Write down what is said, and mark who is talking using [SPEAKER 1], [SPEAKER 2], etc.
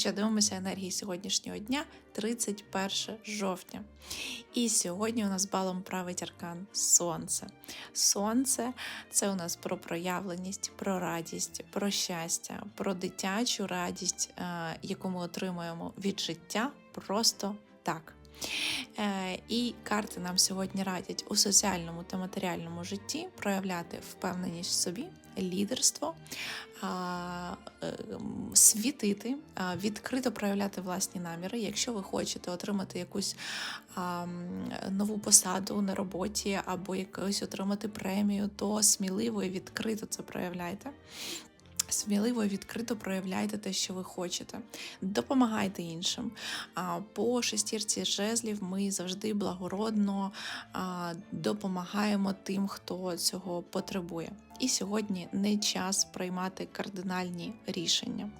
[SPEAKER 1] що дивимося енергії сьогоднішнього дня, 31 жовтня. І сьогодні у нас балом править аркан Сонце. Сонце це у нас про проявленість, про радість, про щастя, про дитячу радість, е, яку ми отримуємо від життя просто так. І карти нам сьогодні радять у соціальному та матеріальному житті проявляти впевненість в собі, лідерство, е, світити, відкрито проявляти власні наміри. Якщо ви хочете отримати якусь нову посаду на роботі або якусь отримати премію, то сміливо і відкрито це проявляйте. Сміливо і відкрито проявляйте те, що ви хочете. Допомагайте іншим. По шестірці жезлів ми завжди благородно допомагаємо тим, хто цього потребує. І сьогодні не час приймати кардинальні рішення.